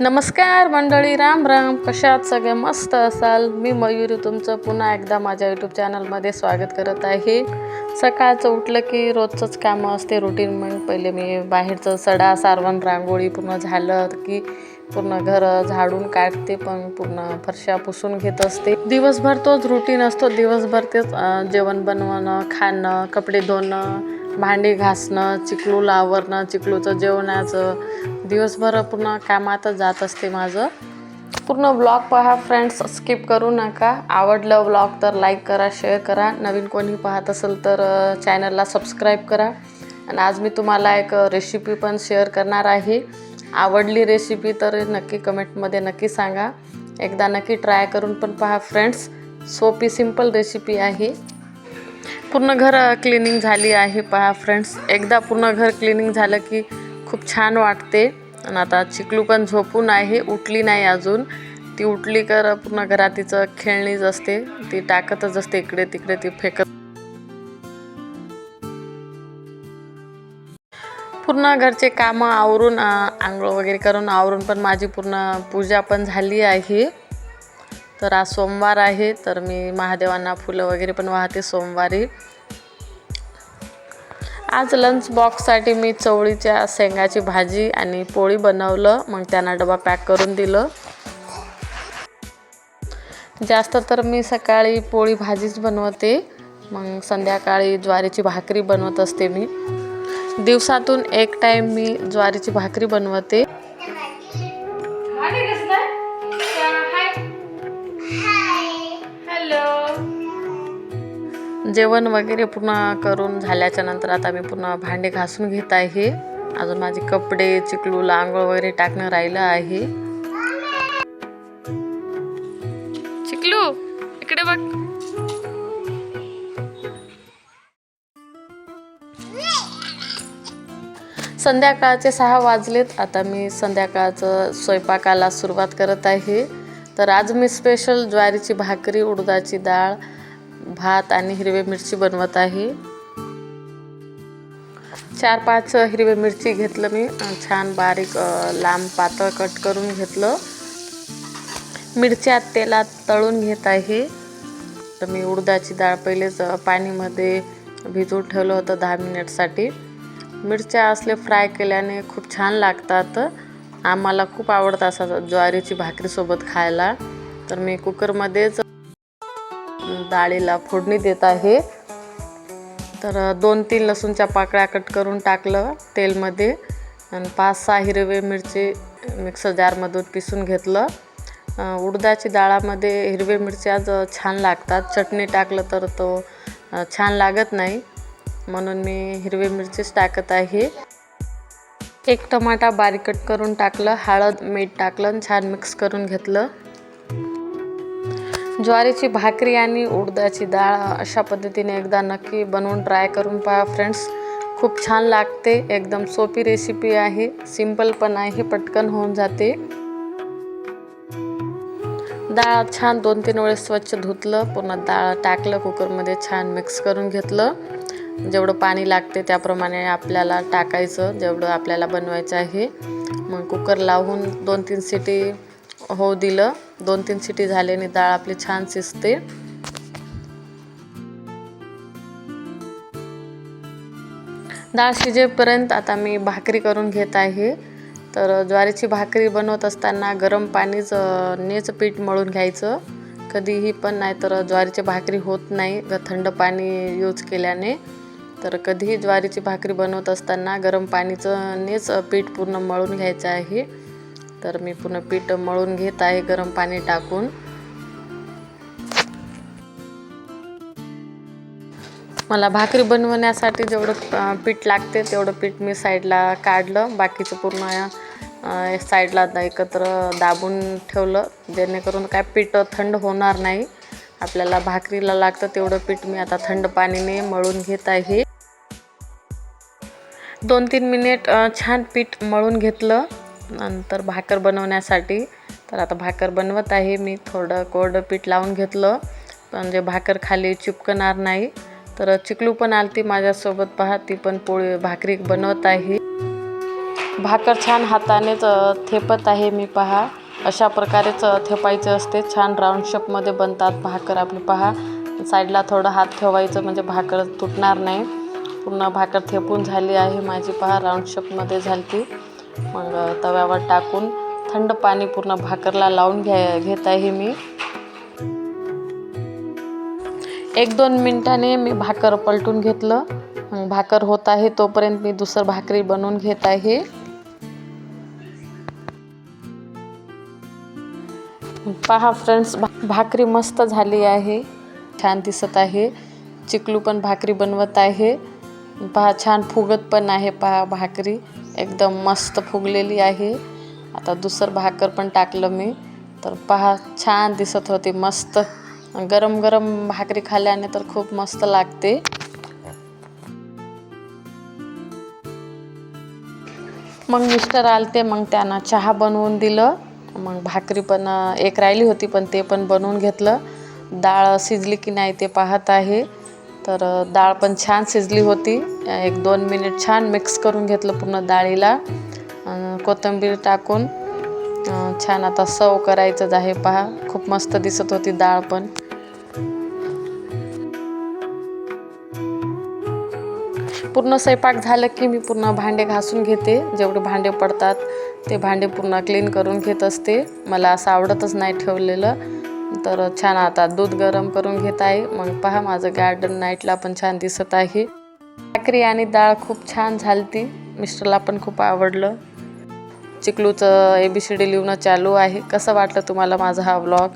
नमस्कार मंडळी राम राम. कशात सगळे मस्त असाल? मी मयुरी तुमचं पुन्हा एकदा माझ्या यूट्यूब चॅनलमध्ये स्वागत करत आहे. सकाळचं उठलं की रोजचंच कामं असते रुटीन मग पहिले मी बाहेरचं सडा सारवण रांगोळी पूर्ण झालं की पूर्ण घर झाडून काढते पण पूर्ण फरशा पुसून घेत असते. दिवसभर तोच रुटीन असतो. दिवसभर तेच जेवण बनवणं खाणं कपडे धुणं भांडी घासणं चिकलूला आवरणं चिकलूचं जेवणाचं दिवसभर पूर्ण कामातच जात असते माझं. पूर्ण ब्लॉग पहा फ्रेंड्स स्किप करू नका. आवडलं ब्लॉग तर लाईक करा शेअर करा. नवीन कोणी पाहत असेल तर चॅनलला सबस्क्राईब करा. आणि आज मी तुम्हाला एक रेसिपी पण शेअर करणार आहे. आवडली रेसिपी तर नक्की कमेंटमध्ये नक्की सांगा. एकदा नक्की ट्राय करून पण पहा फ्रेंड्स सोपी सिंपल रेसिपी आहे. पूर्ण घर क्लिनिंग झाली आहे पहा फ्रेंड्स एकदा पूर्ण घर क्लिनिंग झालं की खूप छान वाटते. आणि आता चिकलू पण झोपून आहे उठली नाही अजून. ती उठली कर पूर्ण घरात तिचं खेळणीच असते. ती टाकतच असते इकडे तिकडे ती फेकत पूर्ण घरचे कामं आवरून आंघोळ वगैरे करून आवरून पण माझी पूर्ण पूजा पण झाली आहे. तर आज सोमवार आहे तर मी महादेवांना फुलं वगैरे पण वाहते सोमवारी. आज लंच बॉक्ससाठी मी चवळीच्या शेंगाची भाजी आणि पोळी बनवलं. मग त्यांना डबा पॅक करून दिलं. जास्त तर मी सकाळी पोळी भाजीच बनवते. मग संध्याकाळी ज्वारीची भाकरी बनवत असते मी. दिवसातून एक टाईम मी ज्वारीची भाकरी बनवते. जेवण वगैरे पूर्ण करून झाल्याच्यानंतर आता मी पूर्ण भांडे घासून घेत आहे. अजून माझे कपडे चिकलू लांगोळ वगैरे टाकणं राहिलं आहे. चिकलू इकडे बघ. संध्याकाळचे सहा वाजलेत. आता मी संध्याकाळचं स्वयंपाकाला सुरुवात करत आहे. तर आज मी स्पेशल ज्वारीची भाकरी उडदाची डाळ भात आणि हिरवी मिरची बनवत आहे. चार पाच हिरवी मिरची घेतलं मी. छान बारीक लांब पातळ कट करून घेतलं. मिरच्या तेलात तळून घेत आहे. तर मी उडदाची डाळ पहिलेच पाणीमध्ये भिजवून ठेवलं होतं दहा मिनिटसाठी. मिरच्या असले फ्राय केल्याने खूप छान लागतात. आम्हाला खूप आवडतं असं ज्वारीची भाकरीसोबत खायला. तर मी कुकरमध्येच डाळीला फोडणी देत आहे. तर दोन तीन लसूणच्या पाकळ्या कट करून टाकलं तेलमध्ये आणि पाच सहा हिरवे मिरची मिक्सर जारमधून पिसून घेतलं. उडदाची डाळामध्ये हिरवे मिरच्याच छान लागतात. चटणी टाकलं तर तो छान लागत नाही. म्हणून मी हिरवी मिरचीच टाकत आहे. एक टमाटा बारीक कट करून टाकलं. हळद मीठ टाकलं आणि छान मिक्स करून घेतलं. ज्वारीची भाकरी आणि उडदाची डाळ अशा पद्धतीने एकदा नक्की बनवून ट्राय करून पहा फ्रेंड्स खूप छान लागते. एकदम सोपी रेसिपी आहे. सिंपल पण आहे पटकन होऊन जाते. डाळ छान दोन तीन वेळेस स्वच्छ धुतलं पूर्ण डाळ टाकलं कुकरमध्ये छान मिक्स करून घेतलं. जेवढं पाणी लागते त्याप्रमाणे आपल्याला टाकायचं जेवढं आपल्याला बनवायचं आहे. मग कुकर लावून दोन तीन सिटी होऊ दिलं. दोन तीन सिटी झाल्याने डाळ आपली छान शिजते. डाळ शिजेपर्यंत आता मी भाकरी करून घेत आहे. तर ज्वारीची भाकरी बनवत असताना गरम पाणीच नेच पीठ मळून घ्यायचं. कधीही पण नाही तर ज्वारीची भाकरी होत नाही ग थंड पाणी यूज केल्याने. तर कधीही ज्वारीची भाकरी बनवत असताना गरम पाणीचं नेच पीठ पूर्ण मळून घ्यायचं आहे. तर मी पूर्ण पीठ मळून घेत आहे गरम पाणी टाकून. मला भाकरी बनवण्यासाठी जेवढं पीठ लागते तेवढं पीठ मी साईडला काढलं. बाकीचं पूर्ण साईडला एकत्र दाबून ठेवलं. जेणेकरून काय पीठ थंड होणार नाही. आपल्याला भाकरीला लागतं तेवढं पीठ मी आता थंड पाणीने मळून घेत आहे. दोन तीन मिनिट छान पीठ मळून घेतलं. नंतर भाकर बनवण्यासाठी. तर आता भाकर बनवत आहे मी. थोडं कोरडं पीठ लावून घेतलं. म्हणजे भाकर खाली चिपकणार नाही. तर चिकलू पण आलती माझ्यासोबत. पहा ती पण पोळी भाकरी बनवत आहे. भाकर छान हातानेच थेपत आहे मी पहा. अशा प्रकारेच थेपायचे असते. छान राऊंड शेपमध्ये बनतात भाकर आपली पहा. साईडला थोडं हात ठेवायचं म्हणजे भाकर तुटणार नाही. पूर्ण भाकर थेपून झाली आहे माझी पहा. राऊंड शेपमध्ये झाली ती मग तव्यावर टाकून थंड पाणी पूर्ण भाकरला लावून घ्या घेत आहे मी. एक दोन मिनिटाने मी भाकर पलटून घेतलं. मग भाकर होत आहे तोपर्यंत मी दुसरं भाकरी बनवून घेत आहे. पहा फ्रेंड्स भा भाकरी मस्त झाली आहे. छान दिसत आहे. चिकलू पण भाकरी बनवत आहे. पहा छान फुगत पण आहे पहा भाकरी. एकदम मस्त फुगलेली आहे. आता दुसरं भाकर पण टाकलं मी. तर पहा छान दिसत होती मस्त. गरम गरम भाकरी खाल्ल्याने तर खूप मस्त लागते. मग मिस्टर आलते मग त्यांना चहा बनवून दिलं. मग भाकरी पण एक राहिली होती पण ते पण बनवून घेतलं. डाळ शिजली की नाही ते पाहत आहे. तर डाळ पण छान शिजली होती. एक दोन मिनिट छान मिक्स करून घेतलं पूर्ण डाळीला. कोथिंबीर टाकून. छान आता सव करायचंच आहे पहा. खूप मस्त दिसत होती डाळ पण. पूर्ण स्वयंपाक झालं की मी पूर्ण भांडे घासून घेते. जेवढे भांडे पडतात ते भांडे पूर्ण क्लीन करून घेत असते. मला असं आवडतच नाही ठेवलेलं. तर छान आता दूध गरम करून घेत आहे. मग पहा माझं गार्डन नाईटला पण छान दिसत आहे. भाकरी आणि डाळ खूप छान झाली ती मिस्टरला पण खूप आवडलं. चिकलूचं ए बी सी डी लिहून चालू आहे. कसं वाटलं तुम्हाला माझा हा व्लॉग